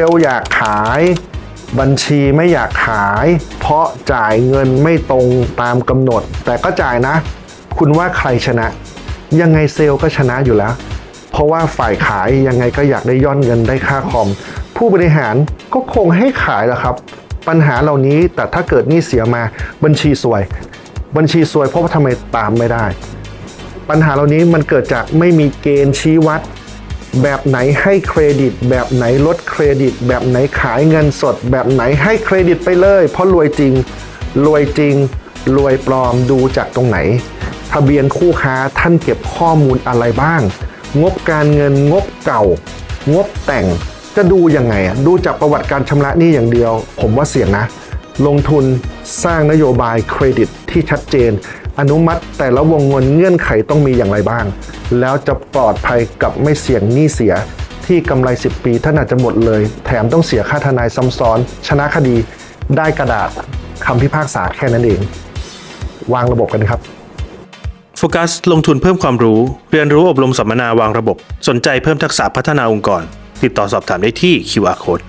ลล์อยากขาย บัญชีไม่อยากขาย เพราะจ่ายเงินไม่ตรงตามกำหนด แต่ก็จ่ายนะ คุณว่าใครชนะ ยังไงเซลล์ก็ชนะอยู่แล้ว เพราะว่าฝ่ายขายยังไงก็อยากได้ย่อนเงินได้ค่าคอม ผู้บริหารก็คงให้ขายแหละครับ ปัญหาเหล่านี้แต่ถ้าเกิดนี้เสียมาบัญชีสวย บัญชีสวยเพราะว่าทำไมตามไม่ได้ ปัญหาเหล่านี้มันเกิดจากไม่มีเกณฑ์ชี้วัด แบบไหนให้เครดิต แบบไหนลดเครดิต แบบไหนขายเงินสด แบบไหนให้เครดิตไปเลย เพราะรวยจริง รวยจริง รวยปลอมดูจากตรงไหน ทะเบียนคู่ค้าท่านเก็บข้อมูลอะไรบ้าง งบการเงินงบเก่า งบแต่งจะดูยังไงอะดูจากประวัติการชำระหนี้อย่างเดียว ผมว่าเสี่ยงนะ ลงทุนสร้างนโยบายเครดิตที่ชัดเจน อนุมัติแต่ละวงเงินเงื่อนไขต้องมีอย่างไรบ้าง แล้วจะปลอดภัยกับไม่เสี่ยงหนี้เสีย ที่กำไร 10 ปีท่านอาจจะหมดเลย แถมต้องเสียค่าทนายซ้ำซ้อน ชนะคดีได้กระดาษคำพิพากษาแค่นั้นเอง วางระบบกันครับโฟกัสลงทุนเพิ่มความรู้ เรียนรู้อบรมสัมมนาวางระบบ สนใจเพิ่มทักษะพัฒนาองค์กร ติดต่อสอบถามได้ที่ QR Code